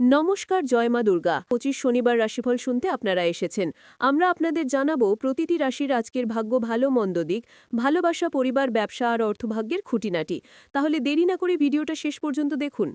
নমস্কার, জয় মা দুর্গা। পঁচিশ শনিবার রাশিফল শুনতে আপনারা এসেছেন। আমরা আপনাদের জানাব, প্রতিটি রাশির আজকের ভাগ্য ভালো, মন্দ দিক, ভালোবাসা, পরিবার, ব্যবসা আর অর্থভাগ্যের খুঁটিনাটি। তাহলে দেরি না করে ভিডিওটা শেষ পর্যন্ত দেখুন।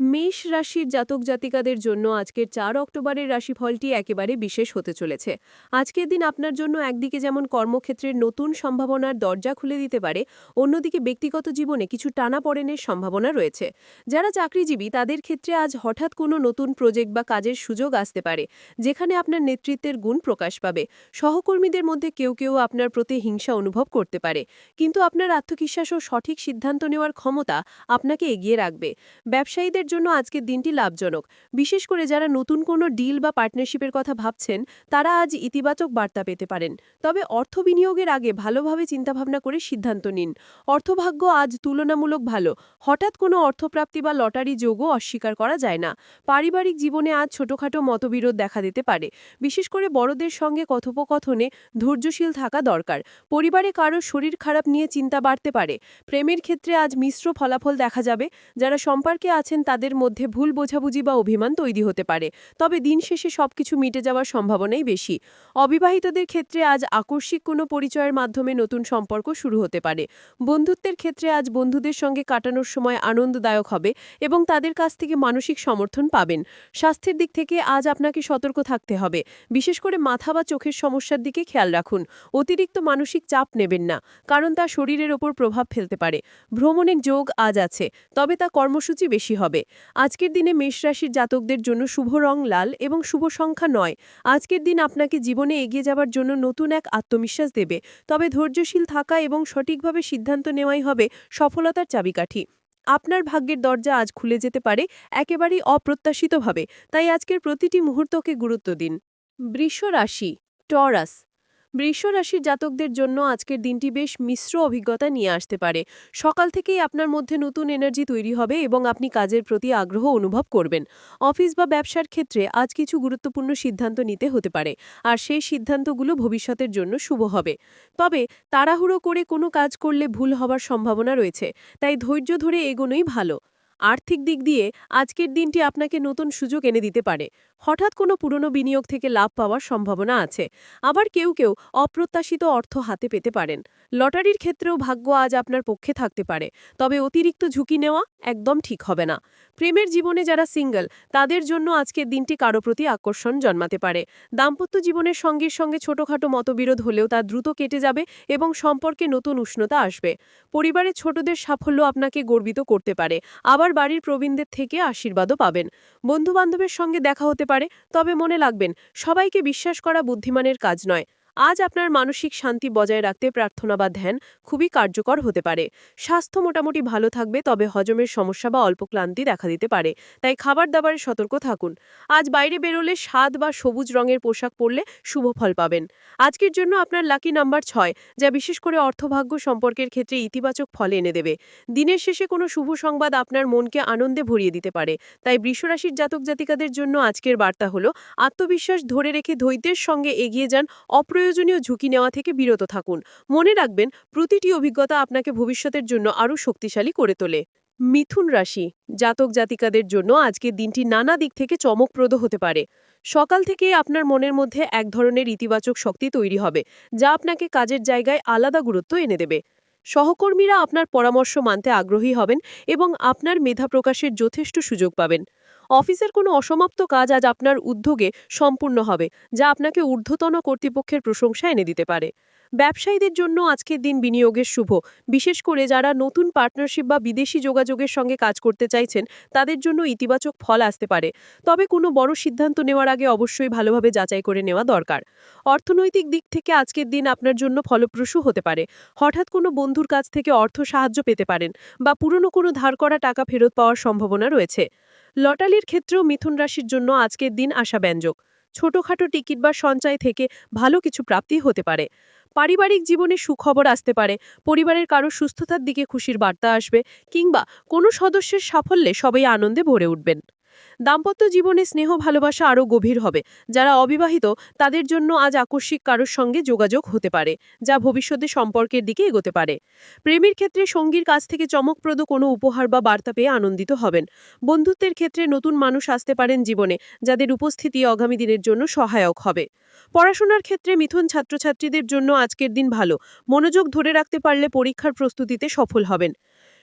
মেষ রাশির জাতক জাতিকাদের জন্য আজকের চার অক্টোবরের রাশিফলটি একেবারে বিশেষ হতে চলেছে। আজকের দিন আপনার জন্য একদিকে যেমন কর্মক্ষেত্রের নতুন সম্ভাবনার দরজা খুলে দিতে পারে, অন্যদিকে ব্যক্তিগত জীবনে কিছু টানাপড়েনের সম্ভাবনা রয়েছে। যারা চাকরিজীবী, তাদের ক্ষেত্রে আজ হঠাৎ কোনো নতুন প্রজেক্ট বা কাজের সুযোগ আসতে পারে, যেখানে আপনার নেতৃত্বের গুণ প্রকাশ পাবে। সহকর্মীদের মধ্যে কেউ কেউ আপনার প্রতি হিংসা অনুভব করতে পারে, কিন্তু আপনার আত্মবিশ্বাস ও সঠিক সিদ্ধান্ত নেওয়ার ক্ষমতা আপনাকে এগিয়ে রাখবে। ব্যবসায়ীদের জন্য আজকের দিনটি লাভজনক। বিশেষ করে যারা নতুন কোনো ডিল বা পার্টনারশিপের কথা ভাবছেন, তারা আজ ইতিবাচক বার্তা পেতে পারেন। তবে অর্থ বিনিয়োগের আগে ভালোভাবে চিন্তাভাবনা করে সিদ্ধান্ত নিন। অর্থভাগ্য আজ তুলনামূলক ভালো। হঠাৎ কোনো অর্থপ্রাপ্তি বা লটারি যোগও অস্বীকার করা যায় না। পারিবারিক জীবনে আজ ছোটখাটো মতবিরোধ দেখা দিতে পারে। বিশেষ করে বড়দের সঙ্গে কথোপকথনে ধৈর্যশীল থাকা দরকার। পরিবারে কারও শরীর খারাপ নিয়ে চিন্তা বাড়তে পারে। প্রেমের ক্ষেত্রে আজ মিশ্র ফলাফল দেখা যাবে। যারা সম্পর্কে আছেন তাদের মধ্যে ভুল বোঝাবুঝি বা অভিমান তৈরি হতে পারে। তবে দিন শেষে সবকিছু মিটে যাওয়ার সম্ভাবনাই বেশি। অবিবাহিতদের ক্ষেত্রে আজ আকস্মিক কোনো পরিচয়ের মাধ্যমে নতুন সম্পর্ক শুরু হতে পারে। বন্ধুত্বের ক্ষেত্রে আজ বন্ধুদের সঙ্গে কাটানোর সময় আনন্দদায়ক হবে এবং তাদের কাছ থেকে মানসিক সমর্থন পাবেন। স্বাস্থ্যের দিক থেকে আজ আপনাকে সতর্ক থাকতে হবে। বিশেষ করে মাথা বা চোখের সমস্যার দিকে খেয়াল রাখুন। অতিরিক্ত মানসিক চাপ নেবেন না, কারণ তা শরীরের ওপর প্রভাব ফেলতে পারে। ভ্রমণের যোগ আজ আছে, তবে তা কর্মসূচি বেশি হবে। আজকের দিনে মেষ রাশির জাতকদের জন্য শুভ রং লাল এবং শুভ সংখ্যা নয়। আজকের দিন আপনাকে জীবনে এগিয়ে যাওয়ার জন্য নতুন এক আত্মবিশ্বাস দেবে। তবে ধৈর্যশীল থাকা এবং সঠিকভাবে সিদ্ধান্ত নেওয়াই হবে সফলতার চাবিকাঠি। আপনার ভাগ্যের দরজা আজ খুলে যেতে পারে, একেবারেই অপ্রত্যাশিতভাবে। তাই আজকের প্রতিটি মুহূর্তকে গুরুত্ব দিন। বৃষ রাশি, টরাস। বৃষ রাশির জাতকদের জন্য আজকের দিনটি বেশ মিশ্র অভিজ্ঞতা নিয়ে আসতে পারে। সকাল থেকেই আপনার মধ্যে নতুন এনার্জি তৈরি হবে এবং আপনি কাজের প্রতি আগ্রহ অনুভব করবেন। অফিস বা ব্যবসার ক্ষেত্রে আজ কিছু গুরুত্বপূর্ণ সিদ্ধান্ত নিতে হতে পারে, আর সেই সিদ্ধান্তগুলো ভবিষ্যতের জন্য শুভ হবে। তবে তাড়াহুড়ো করে কোনো কাজ করলে ভুল হবার সম্ভাবনা রয়েছে, তাই ধৈর্য ধরে এগোনোই ভালো। আর্থিক দিক দিয়ে আজকের দিনটি আপনাকে নতুন সুযোগ এনে দিতে পারে। হঠাৎ কোনো পুরনো বিনিয়োগ থেকে লাভ পাওয়ার সম্ভাবনা আছে। আবার কেউ কেউ অপ্রত্যাশিত অর্থ হাতে পেতে পারেন। লটারির ক্ষেত্রেও ভাগ্য আজ আপনার পক্ষে থাকতে পারে। তবে অতিরিক্ত ঝুঁকি নেওয়া একদম ঠিক হবে না। প্রেমের জীবনে যারা সিঙ্গল, তাদের জন্য আজকের দিনটি কারও প্রতি আকর্ষণ জন্মাতে পারে। দাম্পত্য জীবনের সঙ্গীর সঙ্গে ছোটখাটো মতবিরোধ হলেও তা দ্রুত কেটে যাবে এবং সম্পর্কে নতুন উষ্ণতা আসবে। পরিবারের ছোটদের সাফল্য আপনাকে গর্বিত করতে পারে। আবার বাড়ির প্রবীণদের থেকে আশীর্বাদও পাবেন। বন্ধুবান্ধবের সঙ্গে দেখা হতে পারে তবে মনে লাগবেন সবাইকে বিশ্বাস করা বুদ্ধিমানের কাজ নয়। আজ আপনার মানসিক শান্তি বজায় রাখতে প্রার্থনা বা ধ্যান খুবই কার্যকর হতে পারে। স্বাস্থ্য মোটামুটি ভালো থাকবে, তবে হজমের সমস্যা বা অল্প ক্লান্তি দেখা দিতে পারে। তাই খাবার দাবারে সতর্ক থাকুন। আজ বাইরে বেরোলে স্বাদ বা সবুজ রঙের পোশাক পরলে শুভ ফল পাবেন। আজকের জন্য আপনার লাকি নাম্বার ছয়, যা বিশেষ করে অর্থভাগ্য সম্পর্কের ক্ষেত্রে ইতিবাচক ফল এনে দেবে। দিনের শেষে কোনো শুভ সংবাদ আপনার মনকে আনন্দে ভরিয়ে দিতে পারে। তাই বৃষরাশির জাতক জাতিকাদের জন্য আজকের বার্তা হল, আত্মবিশ্বাস ধরে রেখে ধৈর্যের সঙ্গে এগিয়ে যান অপ্রয়োজনীয় ঝুঁকি নেওয়া থেকে বিরত থাকুন। মনে রাখবেন, প্রতিটি অভিজ্ঞতা আপনাকে ভবিষ্যতের জন্য আরও শক্তিশালী করে তোলে। মিথুন রাশি, জাতক জাতিকাদের জন্য আজকের দিনটি নানা দিক থেকে চমকপ্রদ হতে পারে। সকাল থেকে আপনার মনের মধ্যে এক ধরনের ইতিবাচক শক্তি তৈরি হবে, যা আপনাকে কাজের জায়গায় আলাদা গুরুত্ব এনে দেবে। সহকর্মীরা আপনার পরামর্শ মানতে আগ্রহী হবেন এবং আপনার মেধা প্রকাশের যথেষ্ট সুযোগ পাবেন। অফিসের কোনো অসমাপ্ত কাজ আজ আপনার উদ্যোগে সম্পূর্ণ হবে, যা আপনাকে ঊর্ধ্বতন কর্তৃপক্ষের প্রশংসা এনে দিতে পারে। ব্যবসায়ীদের জন্য আজকের দিন বিনিয়োগের শুভ। বিশেষ করে যারা নতুন পার্টনারশিপ বা বিদেশি যোগাযোগের সঙ্গে কাজ করতে চাইছেন, তাদের জন্য ইতিবাচক ফল আসতে পারে। তবে কোনো বড় সিদ্ধান্ত নেওয়ার আগে অবশ্যই ভালোভাবে যাচাই করে নেওয়া দরকার। অর্থনৈতিক দিক থেকে আজকের দিন আপনার জন্য ফলপ্রসূ হতে পারে। হঠাৎ কোনো বন্ধুর কাছ থেকে অর্থ সাহায্য পেতে পারেন বা পুরনো কোনো ধার করা টাকা ফেরত পাওয়ার সম্ভাবনা রয়েছে। লটারির ক্ষেত্রেও মিথুন রাশির জন্য আজকের দিন আশাব্যঞ্জক ছোটখাটো টিকিট বা সঞ্চয় থেকে ভালো কিছু প্রাপ্তি হতে পারে। পারিবারিক জীবনে সুখবর আসতে পারে, পরিবারের কারও সুস্থতার দিকে খুশির বার্তা আসবে, কিংবা কোনো সদস্যের সাফল্যে সবাই আনন্দে ভরে উঠবেন। দাম্পত্য জীবনে স্নেহ, ভালোবাসা আরও গভীর হবে। যারা অবিবাহিত, তাদের জন্য আজ আকস্মিক কারোর সঙ্গে যোগাযোগ হতে পারে, যা ভবিষ্যতে সম্পর্কের দিকে এগোতে পারে। প্রেমের ক্ষেত্রে সঙ্গীর কাছ থেকে চমকপ্রদ কোনো উপহার বা বার্তা পেয়ে আনন্দিত হবেন। বন্ধুত্বের ক্ষেত্রে নতুন মানুষ আসতে পারেন জীবনে, যাদের উপস্থিতি আগামী দিনের জন্য সহায়ক হবে। পড়াশোনার ক্ষেত্রে মিথুন ছাত্রছাত্রীদের জন্য আজকের দিন ভালো। মনোযোগ ধরে রাখতে পারলে পরীক্ষার প্রস্তুতিতে সফল হবেন।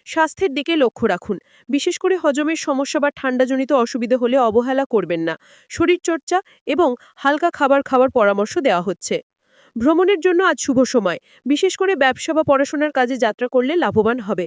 স্বাস্থ্যের দিকে লক্ষ্য রাখুন। বিশেষ করে হজমের সমস্যা বা ঠান্ডাজনিত অসুবিধে হলে অবহেলা করবেন না। শরীরচর্চা এবং হালকা খাবার খাওয়ার পরামর্শ দেওয়া হচ্ছে। ভ্রমণের জন্য আজ শুভ সময়। বিশেষ করে ব্যবসা বা পড়াশোনার কাজে যাত্রা করলে লাভবান হবে।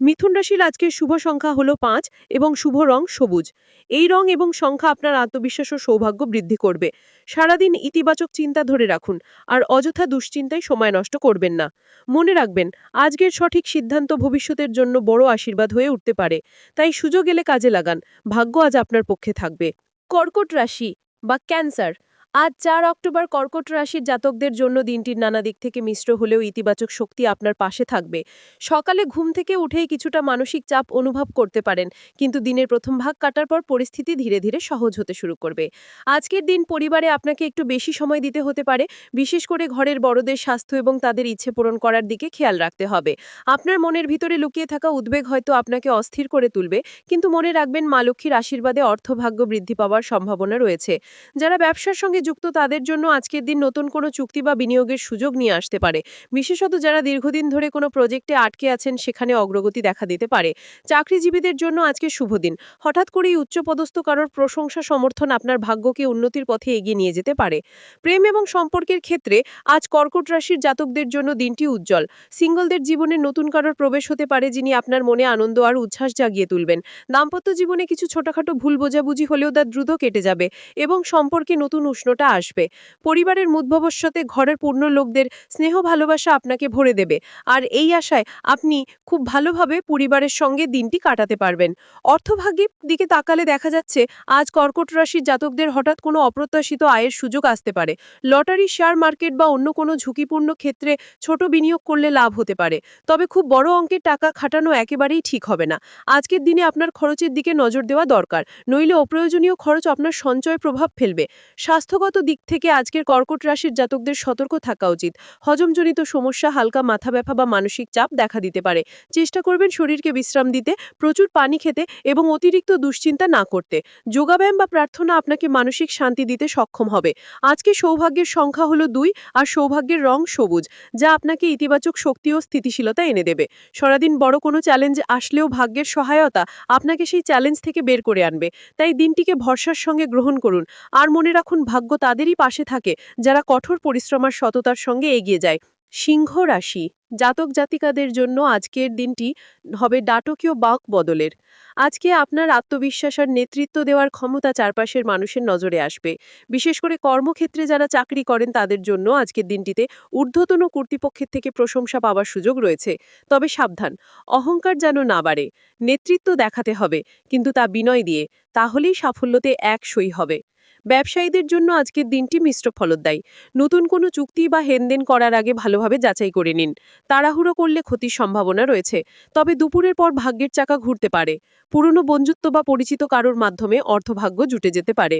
মিথুন রাশির আজকের শুভ সংখ্যা হলো পাঁচ এবং শুভ রং সবুজ। এই রং এবং সংখ্যা আপনার আত্মবিশ্বাস ও সৌভাগ্য বৃদ্ধি করবে। সারাদিন ইতিবাচক চিন্তা ধরে রাখুন, আর অযথা দুশ্চিন্তায় সময় নষ্ট করবেন না। মনে রাখবেন, আজকের সঠিক সিদ্ধান্ত ভবিষ্যতের জন্য বড় আশীর্বাদ হয়ে উঠতে পারে। তাই সুযোগ এলে কাজে লাগান, ভাগ্য আজ আপনার পক্ষে থাকবে। কর্কট রাশি বা ক্যান্সার আজ চার অক্টোবর কর্কট রাশির জাতকদের জন্য দিনটির নানা দিক থেকে মিশ্র হলেও ইতিবাচক শক্তি আপনার পাশে থাকবে। সকালে ঘুম থেকে উঠেই কিছুটা মানসিক চাপ অনুভব করতে পারেন, কিন্তু দিনের প্রথম ভাগ কাটার পর পরিস্থিতি ধীরে ধীরে সহজ হতে শুরু করবে। আজকের দিন পরিবারে আপনাকে একটু বেশি সময় দিতে হতে পারে, বিশেষ করে ঘরের বড়দের স্বাস্থ্য এবং তাদের ইচ্ছে পূরণ করার দিকে খেয়াল রাখতে হবে। আপনার মনের ভিতরে লুকিয়ে থাকা উদ্বেগ হয়তো আপনাকে অস্থির করে তুলবে, কিন্তু মনে রাখবেন মা লক্ষ্মীর আশীর্বাদে অর্থভাগ্য বৃদ্ধি পাওয়ার সম্ভাবনা রয়েছে। যারা ব্যবসার সঙ্গে যুক্ত তাদের জন্য আজকের দিন নতুন কোনো চুক্তি বা বিনিয়োগের সুযোগ নিয়ে আসতে পারে। বিশেষত যারা দীর্ঘদিন ধরে কোনো প্রজেক্টে আটকে আছেন, সেখানে অগ্রগতি দেখা দিতে পারে। চাকরিজীবীদের জন্য আজকে শুভ দিন। হঠাৎ করেই উচ্চপদস্থ কারোর প্রশংসা, সমর্থন আপনার ভাগ্যকে উন্নতির পথে এগিয়ে নিয়ে যেতে পারে। প্রেম এবং সম্পর্কের ক্ষেত্রে আজ কর্কট রাশির জাতকদের জন্য দিনটি উজ্জ্বল। সিঙ্গলদের জীবনে নতুন কারোর প্রবেশ হতে পারে, যিনি আপনার মনে আনন্দ আর উচ্ছ্বাস জাগিয়ে তুলবেন। দাম্পত্য জীবনে কিছু ছোটখাটো ভুল বোঝাবুঝি হলেও তা দ্রুত কেটে যাবে এবং সম্পর্কে নতুন উষ্ণতা আসবে। পরিবারের মুদভবস্যতে ঘরের পূর্ণ লোকদের স্নেহ ভালোবাসা আপনাকে ভরে দেবে। আর এই আশায় আপনি খুব ভালোভাবে পরিবারের সঙ্গে দিনটি কাটাতে পারবেন। অর্থভাগ্যের দিকে তাকালে দেখা যাচ্ছে, আজ কর্কট রাশির জাতকদের হঠাৎ কোনো অপ্রত্যাশিত আয়ের সুযোগ আসতে পারে। লটারি, শেয়ার মার্কেট বা অন্য কোনো ঝুঁকিপূর্ণ ক্ষেত্রে ছোট বিনিয়োগ করলে লাভ হতে পারে। তবে খুব বড় অঙ্কের টাকা খাটানো একেবারেই ঠিক হবে না। আজকের দিনে আপনার খরচের দিকে নজর দেওয়া দরকার। নইলে অপ্রয়োজনীয় খরচ আপনার সঞ্চয় প্রভাব ফেলবে। স্বাস্থ্যগত দিক থেকে আজকের কর্কট রাশির জাতকদের সতর্ক থাকা উচিত। হজমজনিত সমস্যা, হালকা মাথা ব্যথা বা মানসিক চাপ দেখা দিতে পারে। চেষ্টা করবেন শরীরকে বিশ্রাম দিতে, প্রচুর পানি খেতে এবং অতিরিক্ত দুশ্চিন্তা না করতে। যোগাব্যায়াম বা প্রার্থনা আপনাকে মানসিক শান্তি দিতে সক্ষম হবে। আজকে সৌভাগ্যের সংখ্যা হলো দুই আর সৌভাগ্যের রং সবুজ, যা আপনাকে ইতিবাচক শক্তি ও স্থিতিশীলতা এনে দেবে। সারাদিন বড় কোনো চ্যালেঞ্জ আসলেও ভাগ্যের সহায়তা আপনাকে সেই চ্যালেঞ্জ থেকে বের করে আনবে। তাই দিনটিকে ভরসার সঙ্গে গ্রহণ করুন। আর মনে রাখুন, ভাগ্য তাদেরই পাশে থাকে, যারা কঠোর পরিশ্রম আর সততার সঙ্গে এগিয়ে যায়। সিংহ রাশি, জাতক জাতিকাদের জন্য আজকের দিনটি হবে ডাটকীয় বাক বদলের। আজকে আপনার আত্মবিশ্বাস আর নেতৃত্ব দেওয়ার ক্ষমতা চারপাশের মানুষের নজরে আসবে। বিশেষ করে কর্মক্ষেত্রে যারা চাকরি করেন, তাদের জন্য আজকের দিনটিতে ঊর্ধ্বতন কর্তৃপক্ষের থেকে প্রশংসা পাওয়ার সুযোগ রয়েছে। তবে সাবধান, অহংকার যেন না বাড়ে, নেতৃত্ব দেখাতে হবে, কিন্তু তা বিনয় দিয়ে, তাহলেই সাফল্যতে এক সই হবে। ব্যবসায়ীদের জন্য আজকের দিনটি মিশ্র ফলদায়ী নতুন কোনো চুক্তি বা হেনদেন করার আগে ভালোভাবে যাচাই করে নিন। তাড়াহুড়ো করলে ক্ষতির সম্ভাবনা রয়েছে, তবে দুপুরের পর ভাগ্যের চাকা ঘুরতে পারে। পুরনো বন্ধুত্ব বা পরিচিত কারোর মাধ্যমে অর্থভাগ্য জুটে যেতে পারে।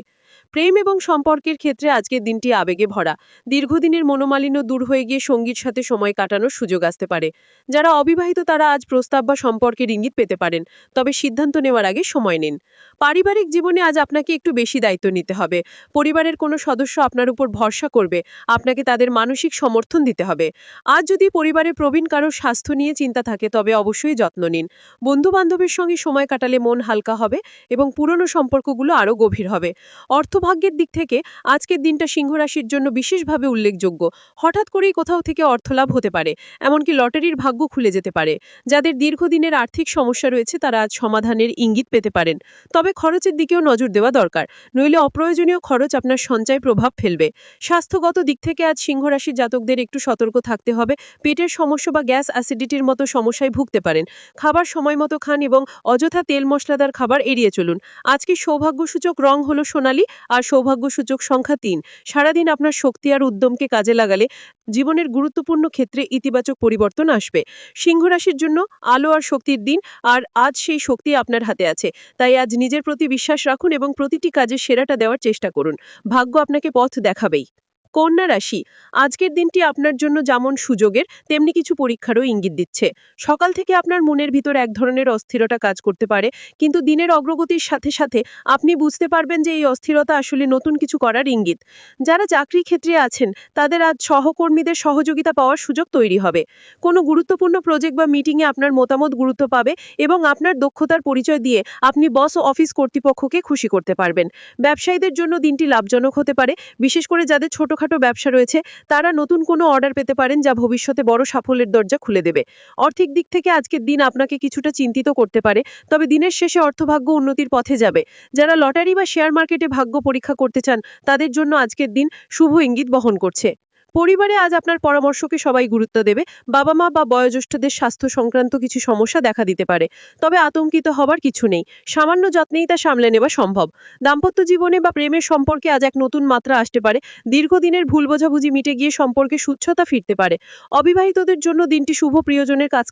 প্রেম এবং সম্পর্কের ক্ষেত্রে আজকের দিনটি আবেগে ভরা। দীর্ঘদিনের মনোমালিন্য দূর হয়ে গিয়ে সঙ্গীর সাথে সময় কাটানোর সুযোগ আসতে পারে। যারা অবিবাহিত তারা আজ প্রস্তাব বা সম্পর্কের ইঙ্গিত পেতে পারেন, তবে সিদ্ধান্ত নেওয়ার আগে সময় নিন। পারিবারিক জীবনে আজ আপনাকে একটু বেশি দায়িত্ব নিতে হবে। পরিবারের কোনো সদস্য আপনার উপর ভরসা করবে। আপনাকে তাদের মানসিক সমর্থন দিতে হবে। আজ যদি পরিবারে প্রবীণ কারোর স্বাস্থ্য নিয়ে চিন্তা থাকে, তবে অবশ্যই যত্ন নিন। বন্ধু বান্ধবের সঙ্গে সময় কাটালে মন হালকা হবে এবং পুরনো সম্পর্কগুলো আরও গভীর হবে। অর্থভাগ্যের দিক থেকে আজকের দিনটা সিংহ রাশির জন্য বিশেষভাবে উল্লেখযোগ্য। হঠাৎ করেই কোথাও থেকে অর্থলাভ হতে পারে, এমনকি লটারির ভাগ্য খুলে যেতে পারে। যাদের দীর্ঘদিনের আর্থিক সমস্যা রয়েছে, তারা আজ সমাধানের ইঙ্গিত পেতে পারেন। তবে খরচের দিকেও নজর দেওয়া দরকার। নইলে অপ্রয়োজনীয় খরচ আপনার সঞ্চয় প্রভাব ফেলবে। স্বাস্থ্যগত দিক থেকে আজ সিংহ রাশির জাতকদের একটু সতর্ক থাকতে হবে। পেটের সমস্যা বা গ্যাস অ্যাসিডিটির মতো সমস্যায় ভুগতে পারেন। খাবার সময় মতো খান এবং অযথা তেল মশলাদার খাবার এড়িয়ে চলুন। আজকে সৌভাগ্যসূচক রং হলো সোনালী আর সৌভাগ্যসূচক সংখ্যা তিন। সারাদিন আপনার শক্তি আর উদ্যমকে কাজে লাগালে জীবনের গুরুত্বপূর্ণ ক্ষেত্রে ইতিবাচক পরিবর্তন আসবে। সিংহ রাশির জন্য আলো আর শক্তির দিন আর আজ সেই শক্তি আপনার হাতে আছে। তাই আজ নিজের প্রতি বিশ্বাস রাখুন এবং প্রতিটি কাজে সেরাটা দেওয়ার চেষ্টা করুন। ভাগ্য আপনাকে পথ দেখাবেই। কন্যা রাশি, আজকের দিনটি আপনার জন্য যেমন সুযোগের, তেমনি কিছু পরীক্ষারও ইঙ্গিত দিচ্ছে। সকাল থেকে আপনার মনের ভিতর এক ধরনের অস্থিরতা কাজ করতে পারে, কিন্তু দিনের অগ্রগতির সাথে সাথে আপনি বুঝতে পারবেন যে এই অস্থিরতা আসলে নতুন কিছু করার ইঙ্গিত। যারা চাকরি ক্ষেত্রে আছেন, তাদের আজ সহকর্মীদের সহযোগিতা পাওয়ার সুযোগ তৈরি হবে। কোনো গুরুত্বপূর্ণ প্রজেক্ট বা মিটিংয়ে আপনার মতামত গুরুত্ব পাবে এবং আপনার দক্ষতার পরিচয় দিয়ে আপনি বস ও অফিস কর্তৃপক্ষকে খুশি করতে পারবেন। ব্যবসায়ীদের জন্য দিনটি লাভজনক হতে পারে, বিশেষ করে যাদের ছোটখাটো ব্যবসা রয়েছে, তারা নতুন কোনো অর্ডার পেতে পারেন যা ভবিষ্যতে বড় সাফল্যের দরজা খুলে দেবে। আর্থিক দিক থেকে আজকের দিন আপনাকে কিছুটা চিন্তিত করতে পারে, তবে দিনের শেষে অর্থভাগ্য উন্নতির পথে যাবে। যারা লটারি বা শেয়ার মার্কেটে ভাগ্য পরীক্ষা করতে চান, তাদের জন্য আজকের দিন শুভ ইঙ্গিত বহন করছে। পরিবারে আজ আপনার পরামর্শকে সবাই গুরুত্ব দেবে। বাবা মা বা বয়োজ্যেষ্ঠদের স্বাস্থ্য সংক্রান্ত কিছু সমস্যা দেখা দিতে পারে। তবে আতঙ্কিত হবার কিছু নেই। সামান্য যত্নেই তা সামলে নেওয়া সম্ভব। দাম্পত্য জীবনে বা প্রেমের সম্পর্কে আজ এক নতুন মাত্রা আসতে পারে। দীর্ঘদিনের ভুল বোঝাবুঝি মিটে গিয়ে সম্পর্কে সুচ্ছতা ফিরতে পারে। অবিবাহিতদের জন্য দিনটি শুভ প্রিয়জনের কাছ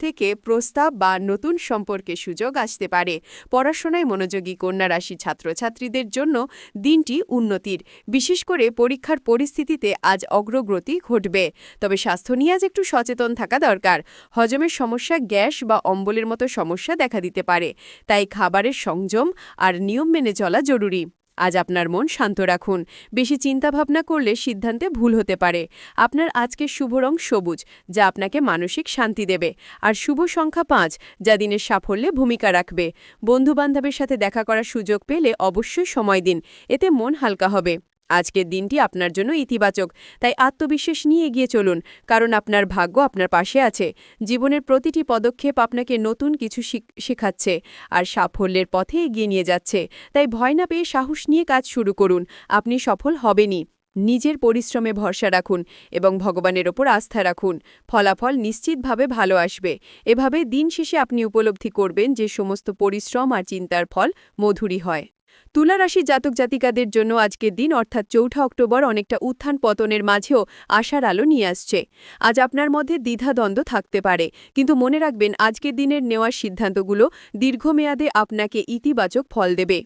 থেকে প্রস্তাব বা নতুন সম্পর্কে সুযোগ আসতে পারে। পড়াশোনায় মনোযোগী কন্যা রাশি ছাত্রছাত্রীদের জন্য দিনটি উন্নতির, বিশেষ করে পরীক্ষার পরিস্থিতিতে আজ অগ্রগতি ঘটবে। তবে স্বাস্থ্য নিয়ে আজ একটু সচেতন থাকা দরকার। হজমের সমস্যা গ্যাস বা অম্বলের মতো সমস্যা দেখা দিতে পারে। তাই খাবারের সংযম আর নিয়ম মেনে চলা জরুরি। আজ আপনার মন শান্ত রাখুন। বেশি চিন্তাভাবনা করলে সিদ্ধান্তে ভুল হতে পারে। আপনার আজকে শুভ রং সবুজ, যা আপনাকে মানসিক শান্তি দেবে। আর শুভ সংখ্যা পাঁচ, যা দিনের সাফল্যে ভূমিকা রাখবে। বন্ধুবান্ধবের সাথে দেখা করার সুযোগ পেলে অবশ্যই সময় দিন। এতে মন হালকা হবে। আজকের দিনটি আপনার জন্য ইতিবাচক, তাই আত্মবিশ্বাস নিয়ে এগিয়ে চলুন, কারণ আপনার ভাগ্য আপনার পাশে আছে। জীবনের প্রতিটি পদক্ষেপ আপনাকে নতুন কিছু শিখ- শেখাচ্ছে আর সাফল্যের পথে এগিয়ে নিয়ে যাচ্ছে। তাই ভয় না পেয়ে সাহস নিয়ে কাজ শুরু করুন, আপনি সফল হবেনই। নিজের পরিশ্রমে ভরসা রাখুন এবং ভগবানের ওপর আস্থা রাখুন। ফলাফল নিশ্চিতভাবে ভালো আসবে। এভাবে দিন শেষে আপনি উপলব্ধি করবেন যে সমস্ত পরিশ্রম আর চিন্তার ফল মধুরী হয়। তুলা রাশি জাতক জাতিকাদের জন্য আজকের দিন, অর্থাৎ চৌঠা অক্টোবর, অনেকটা উত্থান পতনের মাঝেও আশার আলো নিয়ে আসছে। আজ আপনার মধ্যে দ্বিধাদ্বন্দ্ব থাকতে পারে, কিন্তু মনে রাখবেন, আজকের দিনের নেওয়া সিদ্ধান্তগুলো দীর্ঘমেয়াদে আপনাকে ইতিবাচক ফল দেবে।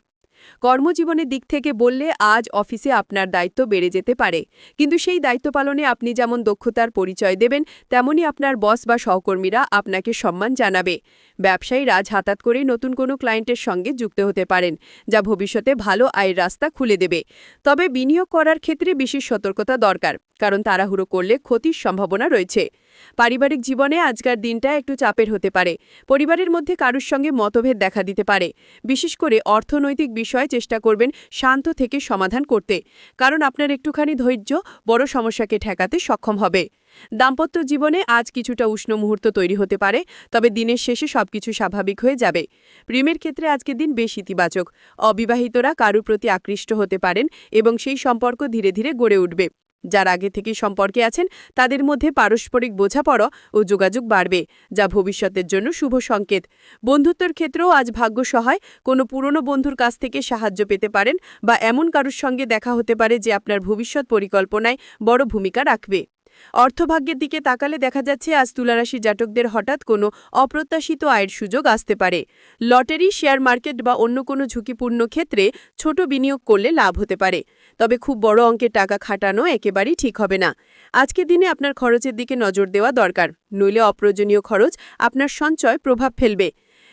কর্মজীবনের দিক থেকে বললে আজ অফিসে আপনার দায়িত্ব বেড়ে যেতে পারে। কিন্তু সেই দায়িত্ব পালনে আপনি যেমন দক্ষতার পরিচয় দেবেন তেমনি আপনার বস বা সহকর্মীরা আপনাকে সম্মান জানাবে। ব্যবসায়ী রাজ হাতাত করে নতুন কোনো ক্লায়েন্টের সঙ্গে যুক্ত হতে পারেন, যা ভবিষ্যতে ভালো আয়ের রাস্তা খুলে দেবে। তবে বিনিয়োগ করার ক্ষেত্রে বিশেষ সতর্কতা দরকার, কারণ তাড়াহুড়ো করলে ক্ষতির সম্ভাবনা রয়েছে। পারিবারিক জীবনে আজকের দিনটা একটু চাপের হতে পারে। পরিবারের মধ্যে কারুর সঙ্গে মতভেদ দেখা দিতে পারে। বিশেষ করে অর্থনৈতিক বিষয়ে চেষ্টা করবেন শান্ত থেকে সমাধান করতে। কারণ আপনার একটুখানি ধৈর্য বড় সমস্যাকে ঠেকাতে সক্ষম হবে। দাম্পত্য জীবনে আজ কিছুটা উষ্ণ মুহূর্ত তৈরি হতে পারে, তবে দিনের শেষে সবকিছু স্বাভাবিক হয়ে যাবে। প্রেমের ক্ষেত্রে আজকের দিন বেশ ইতিবাচক। অবিবাহিতরা কারুর প্রতি আকৃষ্ট হতে পারেন এবং সেই সম্পর্ক ধীরে ধীরে গড়ে উঠবে। যার আগে থেকে সম্পর্কে আছেন, তাদের মধ্যে পারস্পরিক বোঝাপড়া ও যোগাযোগ বাড়বে, যা ভবিষ্যতের জন্য শুভ সংকেত। বন্ধুত্বর ক্ষেত্রেও আজ ভাগ্য সহায়, কোনো পুরনো বন্ধুর কাছ থেকে সাহায্য পেতে পারেন বা এমন কারুর সঙ্গে দেখা হতে পারে যে আপনার ভবিষ্যৎ পরিকল্পনায় বড় ভূমিকা রাখবে। অর্থভাগ্যের দিকে তাকালে দেখা যাচ্ছে আজ তুলারাশি জাতকদের হঠাৎ কোনো অপ্রত্যাশিত আয়ের সুযোগ আসতে পারে। লটারি, শেয়ার মার্কেট বা অন্য কোনো ঝুঁকিপূর্ণ ক্ষেত্রে ছোট বিনিয়োগ করলে লাভ হতে পারে। তবে খুব বড় অঙ্কের টাকা খাটানো একেবারেই ঠিক হবে না। আজকের দিনে আপনার খরচের দিকে নজর দেওয়া দরকার, নইলে অপ্রয়োজনীয় খরচ আপনার সঞ্চয় প্রভাব ফেলবে।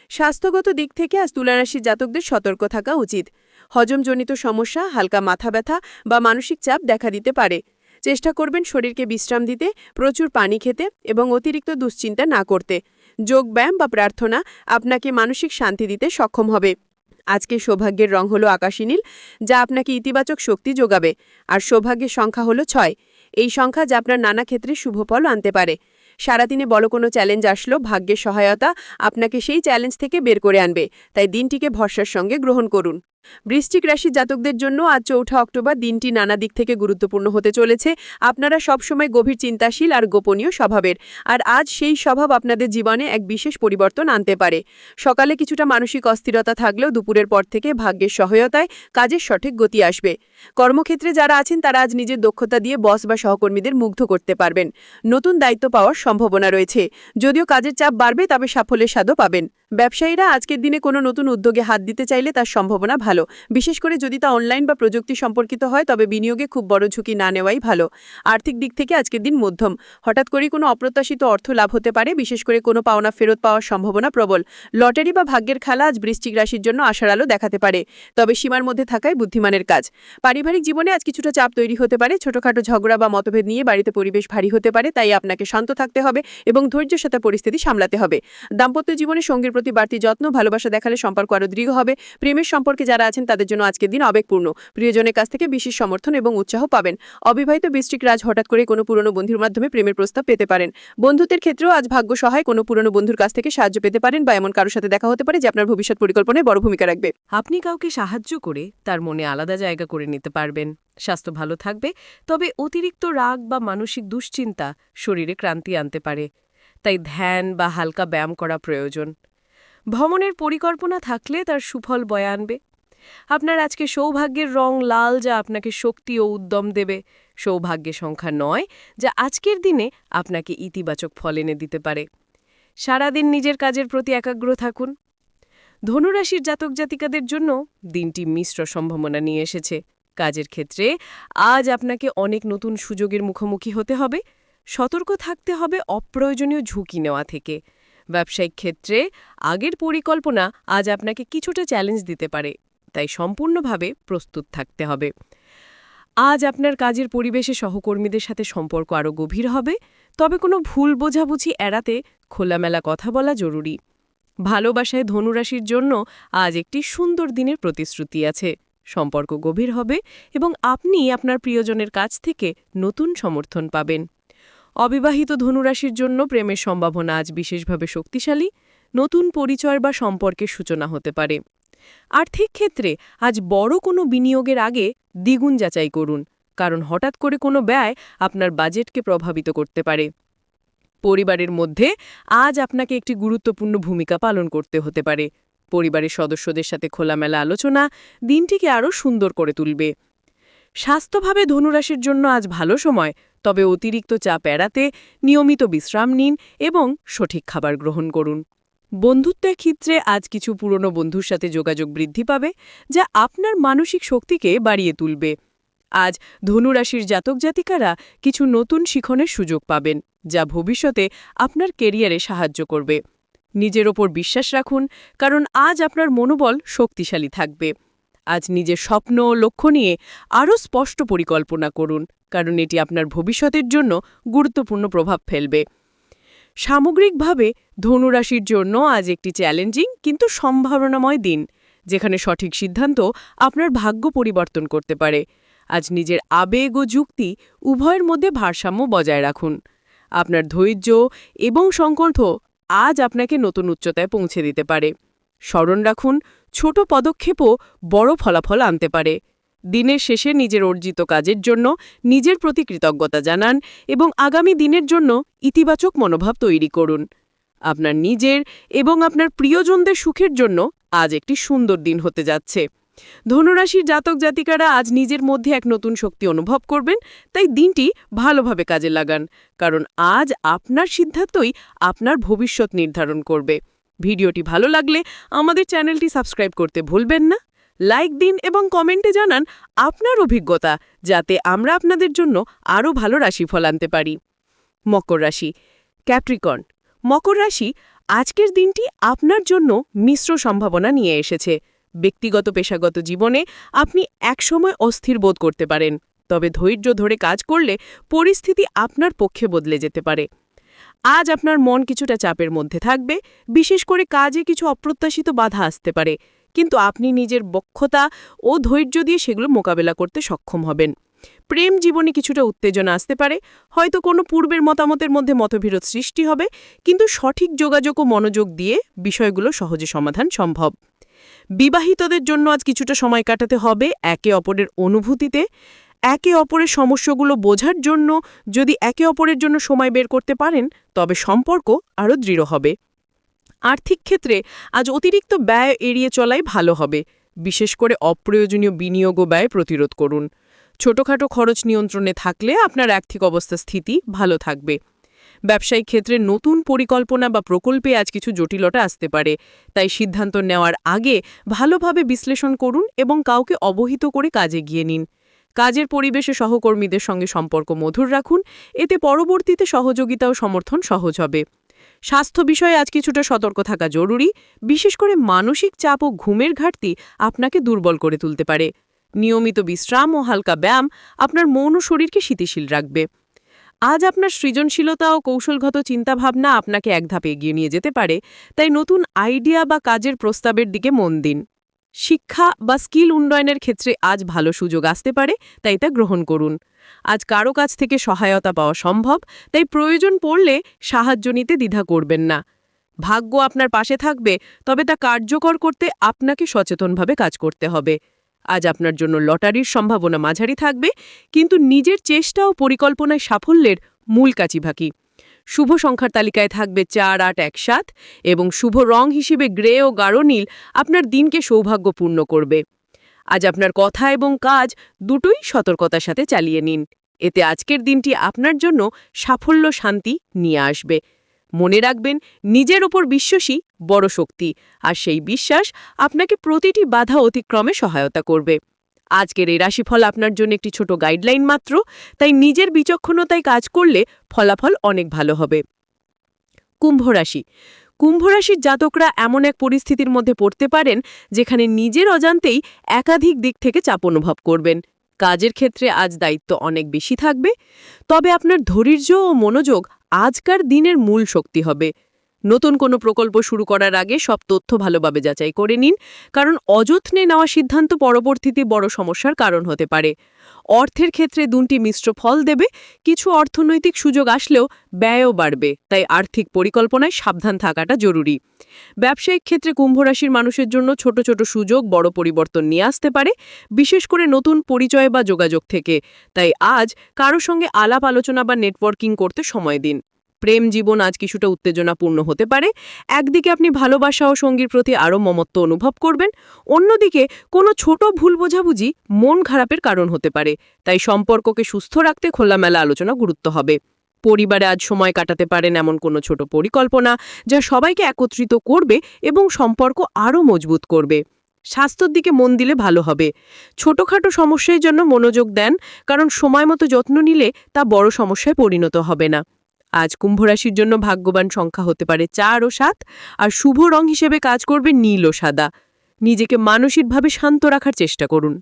স্বাস্থ্যগত দিক থেকে আজ তুলারাশি জাতকদের সতর্ক থাকা উচিত। হজমজনিত সমস্যা, হালকা মাথা ব্যথা বা মানসিক চাপ দেখা দিতে পারে। চেষ্টা করবেন শরীরকে বিশ্রাম দিতে, প্রচুর পানি খেতে এবং অতিরিক্ত দুশ্চিন্তা না করতে। যোগব্যায়াম বা প্রার্থনা আপনাকে মানসিক শান্তি দিতে সক্ষম হবে। আজকে সৌভাগ্যের রং হলো আকাশী নীল, যা আপনাকে ইতিবাচক শক্তি যোগাবে। আর সৌভাগ্যের সংখ্যা হলো ছয়। এই সংখ্যা যা আপনার নানা ক্ষেত্রে শুভফল আনতে পারে। সারাদিনে বড় কোনো চ্যালেঞ্জ আসলো, ভাগ্যের সহায়তা আপনাকে সেই চ্যালেঞ্জ থেকে বের করে আনবে। তাই দিনটিকে ভরসার সঙ্গে গ্রহণ করুন। বৃশ্চিক রাশির জাতকদের জন্য আজ চৌঠা অক্টোবর দিনটি নানা দিক থেকে গুরুত্বপূর্ণ হতে চলেছে। আপনারা সবসময় গভীর চিন্তাশীল আর গোপনীয় স্বভাবের। আর আজ সেই স্বভাব আপনাদের জীবনে এক বিশেষ পরিবর্তন আনতে পারে। সকালে কিছুটা মানসিক অস্থিরতা থাকলেও দুপুরের পর থেকে ভাগ্যের সহায়তায় কাজের সঠিক গতি আসবে। কর্মক্ষেত্রে যারা আছেন, তারা আজ নিজের দক্ষতা দিয়ে বস বা সহকর্মীদের মুগ্ধ করতে পারবেন। নতুন দায়িত্ব পাওয়ার সম্ভাবনা রয়েছে। যদিও কাজের চাপ বাড়বে, তবে সাফল্যের স্বাদও পাবেন। ব্যবসায়ীরা আজকের দিনে কোনো নতুন উদ্যোগে হাত দিতে চাইলে তার সম্ভাবনা ভালো। বিশেষ করে যদি তা অনলাইন বা প্রযুক্তি সম্পর্কিত হয়, তবে বিনিয়োগে খুব বড় ঝুঁকি না নেওয়াই ভালো। আর্থিক দিক থেকে আজকের দিন মধ্যম। হঠাৎ করে কোনো অপ্রত্যাশিত অর্থ লাভ হতে পারে, বিশেষ করে কোনো পাওনা ফেরত পাওয়ার সম্ভাবনা প্রবল। লটারি বা ভাগ্যের খেলা আজ বৃষ্টিক রাশির জন্য আশার আলো দেখাতে পারে, তবে সীমার মধ্যে থাকাই বুদ্ধিমানের কাজ। পারিবারিক জীবনে আজ কিছুটা চাপ তৈরি হতে পারে, ছোটখাটো ঝগড়া বা মতভেদ নিয়ে বাড়িতে পরিবেশ ভারী হতে পারে, তাই আপনাকে শান্ত থাকতে হবে এবং ধৈর্যের সাথে পরিস্থিতি সামলাতে হবে। দাম্পত্য জীবনে সঙ্গীর প্রতি বাড়তি যত্ন, ভালোবাসা দেখালে সম্পর্ক আরও দৃঢ় হবে। প্রেমের সম্পর্কে যারা আছেন, তাদের জন্য আজকের দিন আবেগপূর্ণ প্রিয়জনের কাছ থেকে বিশেষ সমর্থন এবং উৎসাহ পাবেন। অবিবাহিত বৃষ্টিক রাজ হঠাৎ করে কোনো পুরনো বন্ধুর মাধ্যমে প্রেমের প্রস্তাব পেতে পারেন। বন্ধুত্বের ক্ষেত্রেও আজ ভাগ্য সহায় কোনো পুরনো বন্ধুর কাছ থেকে সাহায্য পেতে পারেন বা এমন কারোর সাথে দেখা হতে পারে যে আপনার ভবিষ্যৎ পরিকল্পনায় বড় ভূমিকা রাখবে। আপনি কাউকে সাহায্য করে তার মনে আলাদা জায়গা করে নিতে পারবেন। স্বাস্থ্য ভালো থাকবে, তবে অতিরিক্ত রাগ বা মানসিক দুশ্চিন্তা শরীরে ক্রান্তি আনতে পারে। তাই ধ্যান বা হালকা ব্যায়াম করা প্রয়োজন। ভ্রমণের পরিকল্পনা থাকলে তার সুফল বয়ে আনবে। আপনার আজকে সৌভাগ্যের রং লাল যা আপনাকে শক্তি ও উদ্যম দেবে। সৌভাগ্যের সংখ্যা নয়, যা আজকের দিনে আপনাকে ইতিবাচক ফল এনে দিতে পারে। সারাদিন নিজের কাজের প্রতি একাগ্র থাকুন। ধনুরাশির জাতক জাতিকাদের জন্য দিনটি মিশ্র সম্ভাবনা নিয়ে এসেছে। কাজের ক্ষেত্রে আজ আপনাকে অনেক নতুন সুযোগের মুখোমুখি হতে হবে। সতর্ক থাকতে হবে অপ্রয়োজনীয় ঝুঁকি নেওয়া থেকে। ব্যবসায়িক ক্ষেত্রে আগের পরিকল্পনা আজ আপনাকে কিছুটা চ্যালেঞ্জ দিতে পারে, তাই সম্পূর্ণভাবে প্রস্তুত থাকতে হবে। আজ আপনার কাজের পরিবেশে সহকর্মীদের সাথে সম্পর্ক আরও গভীর হবে, তবে কোনো ভুল বোঝাবুঝি এড়াতে খোলামেলা কথা বলা জরুরি। ভালোবাসায় ধনুরাশির জন্য আজ একটি সুন্দর দিনের প্রতিশ্রুতি আছে, সম্পর্ক গভীর হবে এবং আপনি আপনার প্রিয়জনের কাছ থেকে নতুন সমর্থন পাবেন। অবিবাহিত ধনুরাশির জন্য প্রেমের সম্ভাবনা আজ বিশেষভাবে শক্তিশালী, নতুন পরিচয় বা সম্পর্কের সূচনা হতে পারে। আর্থিক ক্ষেত্রে আজ বড় কোনো বিনিয়োগের আগে দ্বিগুণ যাচাই করুন, কারণ হঠাৎ করে কোনো ব্যয় আপনার বাজেটকে প্রভাবিত করতে পারে। পরিবারের মধ্যে আজ আপনাকে একটি গুরুত্বপূর্ণ ভূমিকা পালন করতে হতে পারে। পরিবারের সদস্যদের সাথে খোলামেলা আলোচনা দিনটিকে আরও সুন্দর করে তুলবে। স্বাস্থ্যভাবে ধনুরাশির জন্য আজ ভালো সময় তবে অতিরিক্ত চাপ এড়াতে নিয়মিত বিশ্রাম নিন এবং সঠিক খাবার গ্রহণ করুন। বন্ধুত্বের ক্ষেত্রে আজ কিছু পুরনো বন্ধুর সাথে যোগাযোগ বৃদ্ধি পাবে, যা আপনার মানসিক শক্তিকে বাড়িয়ে তুলবে। আজ ধনুরাশির জাতক জাতিকারা কিছু নতুন শিখনের সুযোগ পাবেন, যা ভবিষ্যতে আপনার কেরিয়ারে সাহায্য করবে। নিজের ওপর বিশ্বাস রাখুন, কারণ আজ আপনার মনোবল শক্তিশালী থাকবে। আজ নিজের স্বপ্ন ও লক্ষ্য নিয়ে আরও স্পষ্ট পরিকল্পনা করুন, কারণ এটি আপনার ভবিষ্যতের জন্য গুরুত্বপূর্ণ প্রভাব ফেলবে। সামগ্রিকভাবে, ধনুরাশির জন্য আজ একটি চ্যালেঞ্জিং কিন্তু সম্ভাবনাময় দিন, যেখানে সঠিক সিদ্ধান্ত আপনার ভাগ্য পরিবর্তন করতে পারে। আজ নিজের আবেগ ও যুক্তি উভয়ের মধ্যে ভারসাম্য বজায় রাখুন। আপনার ধৈর্য এবং সংকণ্ঠ আজ আপনাকে নতুন উচ্চতায় পৌঁছে দিতে পারে। স্মরণ রাখুন ছোট পদক্ষেপও বড় ফলাফল আনতে পারে। দিনের শেষে নিজের অর্জিত কাজের জন্য নিজের প্রতি কৃতজ্ঞতা জানান এবং আগামী দিনের জন্য ইতিবাচক মনোভাব তৈরি করুন। আপনার নিজের এবং আপনার প্রিয়জনদের সুখের জন্য আজ একটি সুন্দর দিন হতে যাচ্ছে। ধনুরাশির জাতক জাতিকারা আজ নিজের মধ্যে এক নতুন শক্তি অনুভব করবেন, তাই দিনটি ভালোভাবে কাজে লাগান, কারণ আজ আপনার সিদ্ধান্তই আপনার ভবিষ্যৎ নির্ধারণ করবে। ভিডিওটি ভালো লাগলে আমাদের চ্যানেলটি সাবস্ক্রাইব করতে ভুলবেন না। লাইক দিন এবং কমেন্টে জানান আপনার অভিজ্ঞতা, যাতে আমরা আপনাদের জন্য আরও ভালো রাশিফল আনতে পারি। মকর রাশি, ক্যাপ্রিকন, মকর রাশি আজকের দিনটি আপনার জন্য মিশ্র সম্ভাবনা নিয়ে এসেছে। ব্যক্তিগত পেশাগত জীবনে আপনি একসময় অস্থির বোধ করতে পারেন, তবে ধৈর্য ধরে কাজ করলে পরিস্থিতি আপনার পক্ষে বদলে যেতে পারে। আজ আপনার মন কিছুটা চাপের মধ্যে থাকবে, বিশেষ করে কাজে কিছু অপ্রত্যাশিত বাধা আসতে পারে। কিন্তু আপনি নিজের বক্ষতা ও ধৈর্য দিয়ে সেগুলো মোকাবেলা করতে সক্ষম হবেন। প্রেম জীবনে কিছুটা উত্তেজনা আসতে পারে, হয়তো কোনো পূর্বের মতামতের মধ্যে মতবিরোধ সৃষ্টি হবে, কিন্তু সঠিক যোগাযোগ ও মনোযোগ দিয়ে বিষয়গুলো সহজে সমাধান সম্ভব। বিবাহিতদের জন্য আজ কিছুটা সময় কাটাতে হবে একে অপরের অনুভূতিতে। একে অপরের সমস্যাগুলো বোঝার জন্য যদি একে অপরের জন্য সময় বের করতে পারেন, তবে সম্পর্ক আরও দৃঢ় হবে। আর্থিক ক্ষেত্রে আজ অতিরিক্ত ব্যয় এড়িয়ে চলাই ভালো হবে। বিশেষ করে অপ্রয়োজনীয় বিনিয়োগ ব্যয় প্রতিরোধ করুন। ছোটখাটো খরচ নিয়ন্ত্রণে থাকলে আপনার আর্থিক অবস্থা, স্থিতি ভালো থাকবে। ব্যবসায়িক ক্ষেত্রে নতুন পরিকল্পনা বা প্রকল্পে আজ কিছু জটিলতা আসতে পারে। তাই সিদ্ধান্ত নেওয়ার আগে ভালোভাবে বিশ্লেষণ করুন এবং কাউকে অবহিত করে কাজে গিয়ে নিন। কাজের পরিবেশে সহকর্মীদের সঙ্গে সম্পর্ক মধুর রাখুন। এতে পরবর্তীতে সহযোগিতা ও সমর্থন সহজ হবে। স্বাস্থ্য বিষয়ে আজ কিছুটা সতর্ক থাকা জরুরি। বিশেষ করে মানসিক চাপ ও ঘুমের ঘাটতি আপনাকে দুর্বল করে তুলতে পারে। নিয়মিত বিশ্রাম ও হালকা ব্যায়াম আপনার মন ও শরীরকে শিথিশীল রাখবে। আজ আপনার সৃজনশীলতা ও কৌশলগত চিন্তাভাবনা আপনাকে এক ধাপ এগিয়ে নিয়ে যেতে পারে। তাই নতুন আইডিয়া বা কাজের প্রস্তাবের দিকে মন দিন। শিক্ষা বা স্কিল উন্নয়নের ক্ষেত্রে আজ ভালো সুযোগ আসতে পারে, তাই তা গ্রহণ করুন। আজ কারও কাছ থেকে সহায়তা পাওয়া সম্ভব, তাই প্রয়োজন পড়লে সাহায্য নিতে দ্বিধা করবেন না। ভাগ্য আপনার পাশে থাকবে, তবে তা কার্যকর করতে আপনাকে সচেতনভাবে কাজ করতে হবে। আজ আপনার জন্য লটারির সম্ভাবনা মাঝারি থাকবে, কিন্তু নিজের চেষ্টা ও পরিকল্পনায় সাফল্যের মূল কাচিভাকি। শুভ সংখ্যার তালিকায় থাকবে চার, আট, এক, সাত এবং শুভ রং হিসেবে গ্রে ও গাঢ় নীল আপনার দিনকে সৌভাগ্যপূর্ণ করবে। আজ আপনার কথা এবং কাজ দুটোই সতর্কতার সাথে চালিয়ে নিন। এতে আজকের দিনটি আপনার জন্য সাফল্য, শান্তি নিয়ে আসবে। মনে রাখবেন, নিজের ওপর বিশ্বাসই বড় শক্তি, আর সেই বিশ্বাস আপনাকে প্রতিটি বাধা অতিক্রমে সহায়তা করবে। আজকের এই রাশিফল আপনার জন্য একটি ছোট গাইডলাইন মাত্র, তাই নিজের বিচক্ষণতায় কাজ করলে ফলাফল অনেক ভালো হবে। কুম্ভ রাশি। কুম্ভ রাশির জাতকরা এমন এক পরিস্থিতির মধ্যে পড়তে পারেন, যেখানে নিজের অজান্তেই একাধিক দিক থেকে চাপ অনুভব করবেন। কাজের ক্ষেত্রে আজ দায়িত্ব অনেক বেশি থাকবে। তবে আপনার ধৈর্য ও মনোযোগ আজকার দিনের মূল শক্তি হবে। নতুন কোনো প্রকল্প শুরু করার আগে সব তথ্য ভালোভাবে যাচাই করে নিন, কারণ অযত্নে নেওয়া সিদ্ধান্ত পরবর্তীতে বড় সমস্যার কারণ হতে পারে। অর্থের ক্ষেত্রে দুটি মিশ্র ফল দেবে, কিছু অর্থনৈতিক সুযোগ আসলেও ব্যয়ও বাড়বে, তাই আর্থিক পরিকল্পনায় সাবধান থাকাটা জরুরি। ব্যবসায়িক ক্ষেত্রে কুম্ভরাশির মানুষের জন্য ছোট ছোট সুযোগ বড় পরিবর্তন নিয়ে আসতে পারে, বিশেষ করে নতুন পরিচয় বা যোগাযোগ থেকে। তাই আজ কারও সঙ্গে আলাপ আলোচনা বা নেটওয়ার্কিং করতে সময় দিন। প্রেম জীবন আজ কিছুটা উত্তেজনাপূর্ণ হতে পারে। একদিকে আপনি ভালোবাসা ও সঙ্গীর প্রতি আরও মমত্ব অনুভব করবেন। অন্যদিকে কোনো ছোট ভুল বোঝাবুঝি মন খারাপের কারণ হতে পারে। তাই সম্পর্ককে সুস্থ রাখতে খোলামেলা আলোচনা গুরুত্ব হবে। পরিবারে আজ সময় কাটাতে পারেন এমন কোনো ছোট পরিকল্পনা যা সবাইকে একত্রিত করবে এবং সম্পর্ক আরও মজবুত করবে। স্বাস্থ্যর দিকে মন দিলে ভালো হবে। ছোটখাটো সমস্যার জন্য মনোযোগ দেন, কারণ সময় মতো যত্ন নিলে তা বড় সমস্যায় পরিণত হবে না। আজ কুম্ভরাশির জন্য ভাগ্যবান সংখ্যা হতে পারে চার ও সাত, আর শুভ রং হিসেবে কাজ করবে নীল ও সাদা। নিজেকে মানসিকভাবে শান্ত রাখার চেষ্টা করুন।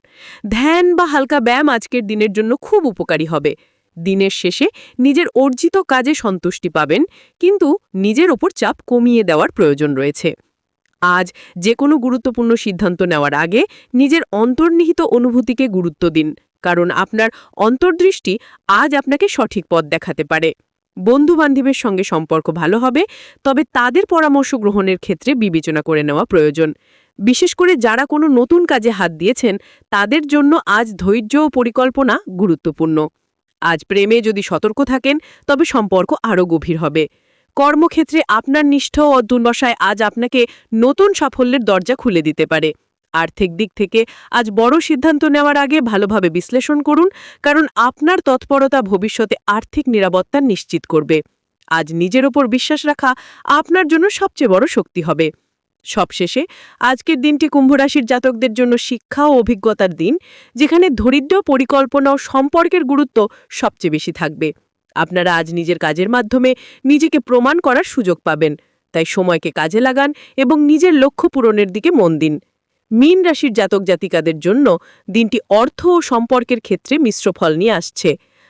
ধ্যান বা হালকা ব্যায়াম আজকের দিনের জন্য খুব উপকারী হবে। দিনের শেষে নিজের অর্জিত কাজে সন্তুষ্টি পাবেন, কিন্তু নিজের ওপর চাপ কমিয়ে দেওয়ার প্রয়োজন রয়েছে। আজ যে কোনো গুরুত্বপূর্ণ সিদ্ধান্ত নেওয়ার আগে নিজের অন্তর্নিহিত অনুভূতিকে গুরুত্ব দিন, কারণ আপনার অন্তর্দৃষ্টি আজ আপনাকে সঠিক পথ দেখাতে পারে। বন্ধু-বান্ধবের সঙ্গে সম্পর্ক ভালো হবে, তবে তাদের পরামর্শ গ্রহণের ক্ষেত্রে বিবেচনা করে নেওয়া প্রয়োজন। বিশেষ করে যারা কোনো নতুন কাজে হাত দিয়েছেন, তাদের জন্য আজ ধৈর্য ও পরিকল্পনা গুরুত্বপূর্ণ। আজ প্রেমে যদি সতর্ক থাকেন, তবে সম্পর্ক আরও গভীর হবে। কর্মক্ষেত্রে আপনার নিষ্ঠ ও অধ্যবসায় আজ আপনাকে নতুন সাফল্যের দরজা খুলে দিতে পারে। আর্থিক দিক থেকে আজ বড় সিদ্ধান্ত নেওয়ার আগে ভালোভাবে বিশ্লেষণ করুন, কারণ আপনার তৎপরতা ভবিষ্যতে আর্থিক নিরাপত্তা নিশ্চিত করবে। আজ নিজের ওপর বিশ্বাস রাখা আপনার জন্য সবচেয়ে বড় শক্তি হবে। সবশেষে, আজকের দিনটি কুম্ভরাশির জাতকদের জন্য শিক্ষা ও অভিজ্ঞতার দিন, যেখানে ধৈর্য পরিকল্পনা ও সম্পর্কের গুরুত্ব সবচেয়ে বেশি থাকবে। আপনারা আজ নিজের কাজের মাধ্যমে নিজেকে প্রমাণ করার সুযোগ পাবেন। তাই সময়কে কাজে লাগান এবং নিজের লক্ষ্য পূরণের দিকে মন দিন। মীন রাশির জাতক জাতিকাদের জন্য দিনটি অর্থ ও সম্পর্কের ক্ষেত্রে মিশ্র ফল নিয়ে আসছে।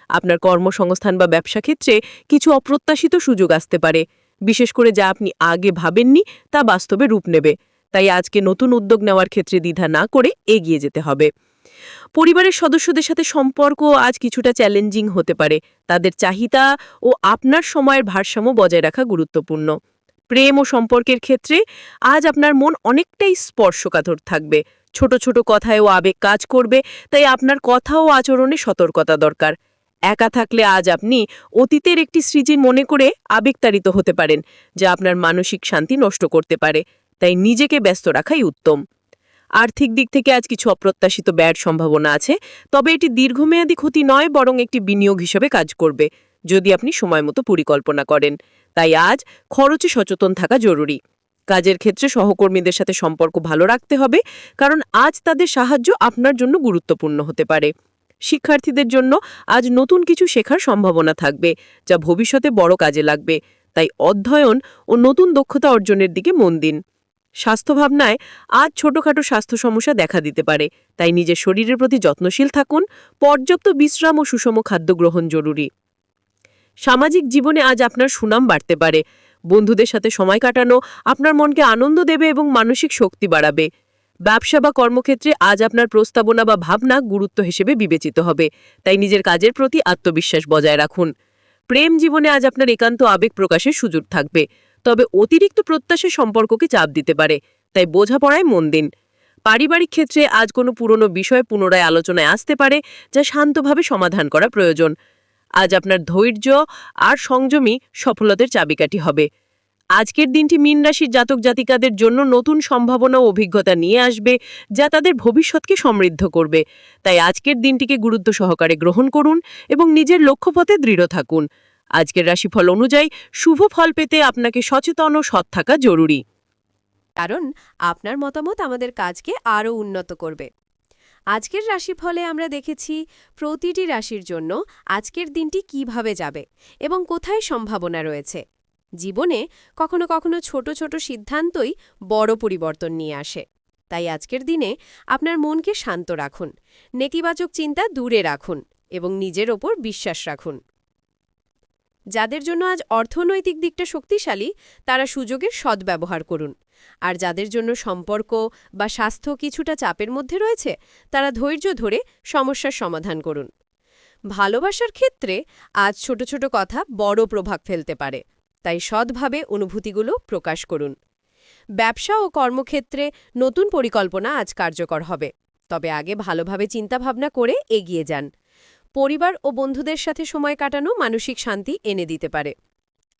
আপনার কর্মসংস্থান বা ব্যবসা ক্ষেত্রে কিছু অপ্রত্যাশিত সুযোগ আসতে পারে। বিশেষ করে যা আপনি আগে ভাবেননি তা বাস্তবে রূপ নেবে। তাই আজকে নতুন উদ্যোগ নেওয়ার ক্ষেত্রে দ্বিধা না করে এগিয়ে যেতে হবে। পরিবারের সদস্যদের সাথে সম্পর্ক আজ কিছুটা চ্যালেঞ্জিং হতে পারে। তাদের চাহিদা ও আপনার সময়ের ভারসাম্য বজায় রাখা গুরুত্বপূর্ণ। প্রেম ও সম্পর্কের ক্ষেত্রে আজ আপনার মন অনেকটাই স্পর্শকাতর থাকবে। ছোট ছোট কথায় ও আবেগ কাজ করবে, তাই আপনার কথা ও আচরণে সতর্কতা দরকার। একা থাকলে আজ আপনি অতীতের একটি স্মৃতি মনে করে আবেগতাড়িত হতে পারেন, যা আপনার মানসিক শান্তি নষ্ট করতে পারে, তাই নিজেকে ব্যস্ত রাখাই উত্তম। আর্থিক দিক থেকে আজ কিছু অপ্রত্যাশিত ব্যয়ের সম্ভাবনা আছে, তবে এটি দীর্ঘমেয়াদী ক্ষতি নয়, বরং একটি বিনিয়োগ হিসেবে কাজ করবে, যদি আপনি সময়মতো পরিকল্পনা করেন। তাই আজ খরচে সচেতন থাকা জরুরি। কাজের ক্ষেত্রে সহকর্মীদের সাথে সম্পর্ক ভালো রাখতে হবে, কারণ আজ তাদের সাহায্য আপনার জন্য গুরুত্বপূর্ণ হতে পারে। শিক্ষার্থীদের জন্য আজ নতুন কিছু শেখার সম্ভাবনা থাকবে, যা ভবিষ্যতে বড় কাজে লাগবে। তাই অধ্যয়ন ও নতুন দক্ষতা অর্জনের দিকে মন দিন। স্বাস্থ্য ভাবনায় আজ ছোটখাটো স্বাস্থ্য সমস্যা দেখা দিতে পারে, তাই নিজের শরীরের প্রতি যত্নশীল থাকুন। পর্যাপ্ত বিশ্রাম ও সুষম খাদ্য গ্রহণ জরুরি। সামাজিক জীবনে আজ আপনার সুনাম বাড়তে পারে। বন্ধুদের সাথে সময় কাটানো আপনার মনকে আনন্দ দেবে এবং মানসিক শক্তি বাড়াবে। ব্যবসা বা কর্মক্ষেত্রে আজ আপনার প্রস্তাবনা বা ভাবনা গুরুত্ব হিসেবে বিবেচিত হবে। তাই নিজের কাজের প্রতি আত্মবিশ্বাস বজায় রাখুন। প্রেম জীবনে আজ আপনার একান্ত আবেগ প্রকাশের সুযোগ থাকবে। তবে অতিরিক্ত প্রত্যাশা সম্পর্ককে চাপ দিতে পারে। তাই বোঝাপড়ায় মন দিন। পারিবারিক ক্ষেত্রে আজ কোনো পুরনো বিষয় পুনরায় আলোচনায় আসতে পারে, যা শান্তভাবে সমাধান করা প্রয়োজন। আজ আপনার ধৈর্য আর সংযমী সফলতার চাবিকাঠি হবে। আজকের দিনটি মীন রাশির জাতক জাতিকাদের জন্য নতুন সম্ভাবনা ও অভিজ্ঞতা নিয়ে আসবে, যা তাদের ভবিষ্যৎকে সমৃদ্ধ করবে। তাই আজকের দিনটিকে গুরুত্ব সহকারে গ্রহণ করুন এবং নিজের লক্ষ্যপথে দৃঢ় থাকুন। আজকের রাশিফল অনুযায়ী শুভ ফল পেতে আপনাকে সচেতন ও সৎ থাকা জরুরি। কারণ আপনার মতামত আমাদের কাজকে আরও উন্নত করবে। আজকের রাশিফলে আমরা দেখেছি প্রতিটি রাশির জন্য আজকের দিনটি কীভাবে যাবে এবং কোথায় সম্ভাবনা রয়েছে। জীবনে কখনো কখনো ছোট ছোট সিদ্ধান্তই বড় পরিবর্তন নিয়ে আসে। তাই আজকের দিনে আপনার মনকে শান্ত রাখুন, নেতিবাচক চিন্তা দূরে রাখুন এবং নিজের ওপর বিশ্বাস রাখুন। যাদের জন্য আজ অর্থনৈতিক দিকটা শক্তিশালী, তারা সুযোগের সদ্ব্যবহার করুন। আর যাদের জন্য সম্পর্ক বা স্বাস্থ্য কিছুটা চাপের মধ্যে রয়েছে, তারা ধৈর্য ধরে সমস্যার সমাধান করুন। ভালোবাসার ক্ষেত্রে আজ ছোট ছোট কথা বড় প্রভাব ফেলতে পারে, তাই সৎভাবে অনুভূতিগুলো প্রকাশ করুন। ব্যবসা ও কর্মক্ষেত্রে নতুন পরিকল্পনা আজ কার্যকর হবে, তবে আগে ভালোভাবে চিন্তাভাবনা করে এগিয়ে যান। পরিবার ও বন্ধুদের সাথে সময় কাটানো মানসিক শান্তি এনে দিতে পারে।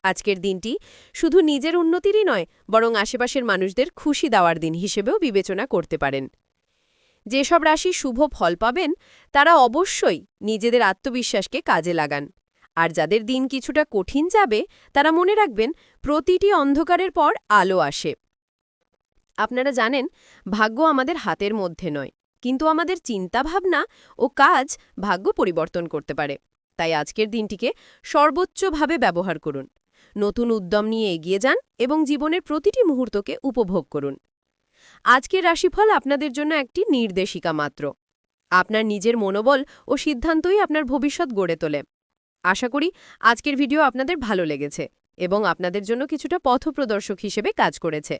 আজকের দিনটি শুধু নিজের উন্নতিরই নয়, বরং আশেপাশের মানুষদের খুশি দেওয়ার দিন হিসেবেও বিবেচনা করতে পারেন। যেসব রাশি শুভ ফল পাবেন, তারা অবশ্যই নিজেদের আত্মবিশ্বাসকে কাজে লাগান। আর যাদের দিন কিছুটা কঠিন যাবে, তারা মনে রাখবেন প্রতিটি অন্ধকারের পর আলো আসে। আপনারা জানেন, ভাগ্য আমাদের হাতের মধ্যে নয়, কিন্তু আমাদের চিন্তাভাবনা ও কাজ ভাগ্য পরিবর্তন করতে পারে। তাই আজকের দিনটিকে সর্বোচ্চভাবে ব্যবহার করুন। নতুন উদ্যম নিয়ে এগিয়ে যান এবং জীবনের প্রতিটি মুহূর্তকে উপভোগ করুন। আজকের রাশিফল আপনাদের জন্য একটি নির্দেশিকা মাত্র। আপনার নিজের মনোবল ও সিদ্ধান্তই আপনার ভবিষ্যৎ গড়ে তোলে। আশা করি আজকের ভিডিও আপনাদের ভালো লেগেছে এবং আপনাদের জন্য কিছুটা পথপ্রদর্শক হিসেবে কাজ করেছে।